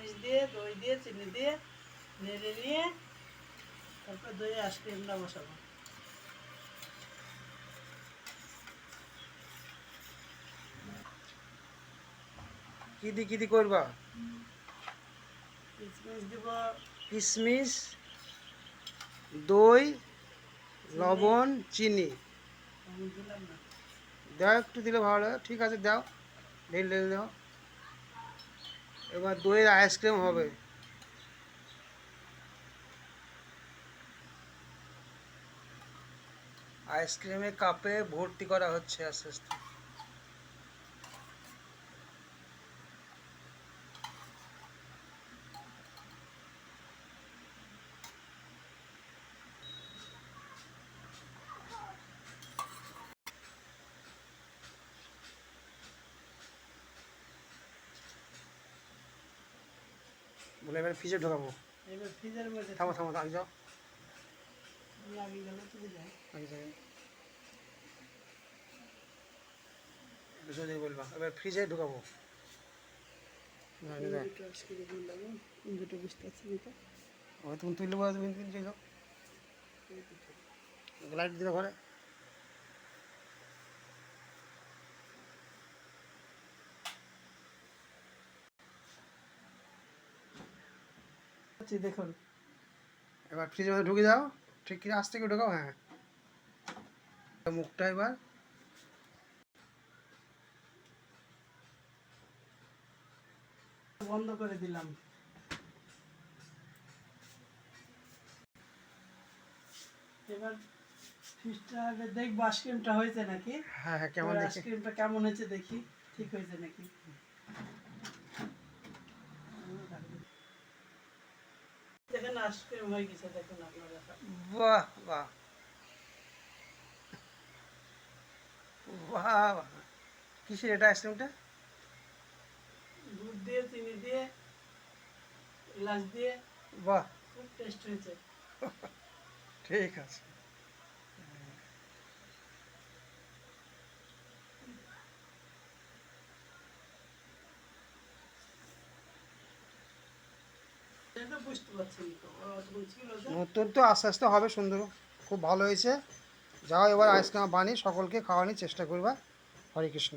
কিশমিশ দিয়ে দই দিয়ে চিনি দিয়ে নেড়ে নিয়ে তারপর দই আইসক্রিমটা বসাবো। কি দি কি করবা? কিশমিশ দিব। কিশমিশ দই লবণ চিনি। দাও একটু দিলে ভালো হয় ঠিক আছে দাও। ঢেল ঢেল দাও। এবার দইয়ের আইসক্রিম হবে। আইসক্রিমের কাপে ভর্তি করা হচ্ছে আস্তে আস্তে বলে এবার ফ্রিজে ঢোকাবো। এবার ফ্রিজের মধ্যে থামো থামো আগে যাও। লাগিয়ে গেলে চলে যায় আগে একটু জোরে বলবা এবার ফ্রিজে ঢোকাবো। না, না, না। দুটো আইসক্রিম দিলাম দুটো বুঝতে পারছি না তো ও তুমি তুললে বলো তুমি তুমি যাও লাইট দিলে ঘরে হচ্ছে দেখুন। এবার ফ্রিজের মধ্যে ঢুকে ঠিক কি আস্তে করে ঢোকাও? হ্যাঁ। মুখটা এবার। বন্ধ করে দিলাম। এবার ফিশটা আগে দেখব আইসক্রিমটা হয়েছে নাকি? হ্যাঁ হ্যাঁ কেমন আইসক্রিমটা কেমন হয়েছে দেখি ঠিক হয়েছে নাকি? আইসক্রিম হয়ে গেছে দেখুন আপনারা বাহ বাহ বাহ বাহ কিসের এটা আইসক্রিমটা দুধ দিয়ে চিনি দিয়ে ইলাচ দিয়ে বাহ খুব টেস্ট হয়েছে ঠিক আছে নতুন তো। আস্তে আস্তে হবে সুন্দর। খুব ভালো হয়েছে। যাও এবার আইসক্রিম বানিয়ে সকলকে খাওয়ানোর চেষ্টা করবা। হরে কৃষ্ণ।